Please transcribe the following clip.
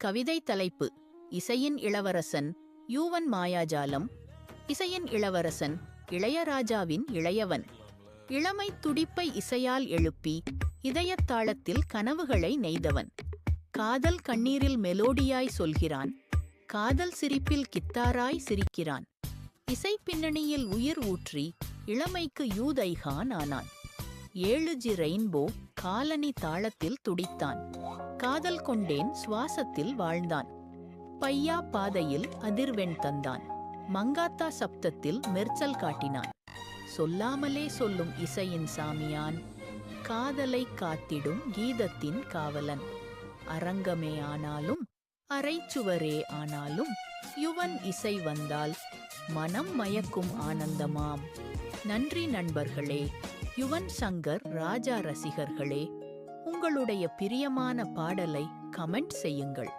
கவிதை தலைப்பு இசையின் இளவரசன் யூவன் மாயாஜாலம் இசையின் இளவரசன் இளையராஜாவின் இளையவன். இளமை துடிப்பை இசையால் எழுப்பி இதயத்தாளத்தில் கனவுகளை நெய்தவன். காதல் கண்ணீரில் மெலோடியாய் சொல்கிறான் காதல் சிரிப்பில் கித்தாராய் சிரிக்கிறான். இசை பின்னணியில் உயிர் ஊற்றி இளமைக்கு யூதைகான் ஆனான் ஏழுஜி ரெயின்போ காலனி தாளத்தில் துடித்தான். காதல் கொண்டேன் சுவாசத்தில் வாழ்ந்தான். பையா பாதையில் அதிர்வெண் தந்தான். மங்காத்தா சப்தத்தில் மெர்ச்சல் காட்டினான். சொல்லாமலே சொல்லும் இசையின் சாமியான் காதலை காத்திடும் கீதத்தின் காவலன். அரங்கமே ஆனாலும் அரைச்சுவரே ஆனாலும் யுவன் இசை வந்தால் மனம் மயக்கும் ஆனந்தமாம். நன்றி நண்பர்களே. யுவன் சங்கர் ராஜா ரசிகர்களே உங்களுடைய பிரியமான பாடலை கமெண்ட் செய்யுங்கள்.